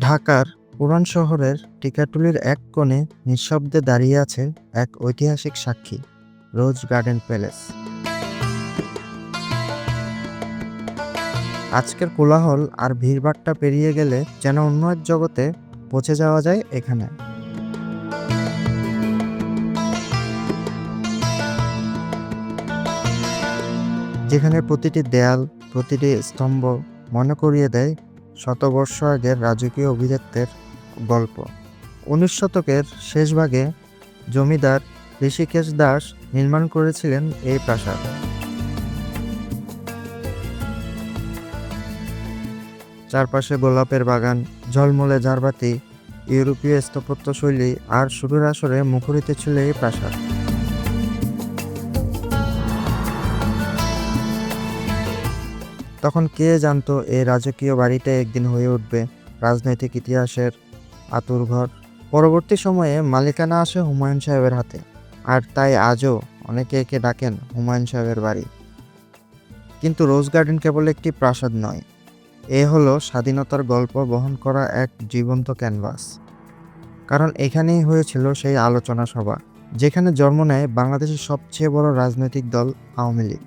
ঢাকার পুরান শহরের টিকাটুলির এক কোণে নিঃশব্দে দাঁড়িয়ে আছে এক ঐতিহাসিক সাক্ষী, রোজ গার্ডেন প্যালেস। আজকের কোলাহল আর ভিড়ভাট্টা পেরিয়ে গেলে যেন অন্য এক জগতে পৌঁছে যাওয়া যায় এখানে। যেখানে প্রতিটি দেয়াল, প্রতিটি স্তম্ভ মনে করিয়ে দেয় শতবর্ষ আগের রাজকীয় অভিজাত্যের গল্প। উনিশ শতকের শেষ ভাগে জমিদার ঋষিকেশ দাস নির্মাণ করেছিলেন এই প্রাসাদ। চারপাশে গোলাপের বাগান, ঝলমলে ঝাড়বাতি, ইউরোপীয় স্থাপত্যশৈলী আর সুরের আসরে মুখরিত ছিল এই প্রাসাদ। তখন কে জানতো এই রাজকীয় বাড়িটা একদিন হয়ে উঠবে? রাজনৈতিক ইতিহাসের আতুরঘর পরবর্তী সময়ে মালিকানা আসে হুমায়ুন সাহেবের হাতে। আর তাই আজও অনেকে একে ডাকেন হুমায়ুন সাহেবের বাড়ি। কিন্তু রোজ গার্ডেন কেবল একটি প্রাসাদ নয়, এ হলো স্বাধীনতার গল্প বহন করা এক জীবন্ত ক্যানভাস। কারণ এখানেই হয়েছিল সেই আলোচনা সভা, যেখানে জন্ম নেয় বাংলাদেশের সবচেয়ে বড় রাজনৈতিক দল আওয়ামী লীগ।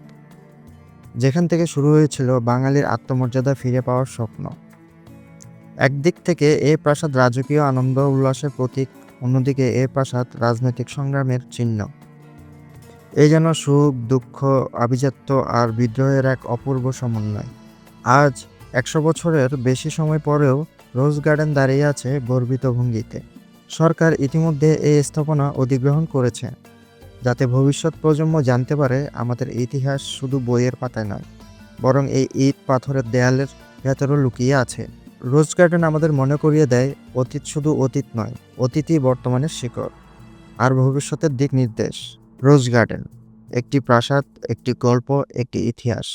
যেখান থেকে শুরু হয়েছিল বাঙালির আত্মমর্যাদা ফিরে পাওয়ার স্বপ্ন। একদিক থেকে এ প্রাসাদ রাজকীয় আনন্দ উল্লাসের প্রতীক, অন্যদিকে এ প্রাসাদ রাজনৈতিক সংগ্রামের চিহ্ন। এই যেন সুখ, দুঃখ, আভিজাত্য আর বিদ্রোহের এক অপূর্ব সমন্বয়। আজ একশো বছরের বেশি সময় পরেও রোজ গার্ডেন দাঁড়িয়ে আছে গর্বিত ভঙ্গিতে। সরকার ইতিমধ্যে এই স্থাপনা অধিগ্রহণ করেছে। যাতে ভবিষ্যৎ প্রজন্ম জানতে পারে আমাদের ইতিহাস শুধু বইয়ের পাতায় নয়, বরং এই ইট পাথরের দেয়ালের ভেতরও লুকিয়ে আছে। রোজ গার্ডেন আমাদের মনে করিয়ে দেয়, অতীত শুধু অতীত নয়, অতীতই বর্তমানের শিকড়, আর ভবিষ্যতের দিক নির্দেশ। রোজ গার্ডেন, একটি প্রাসাদ, একটি গল্প, একটি ইতিহাস।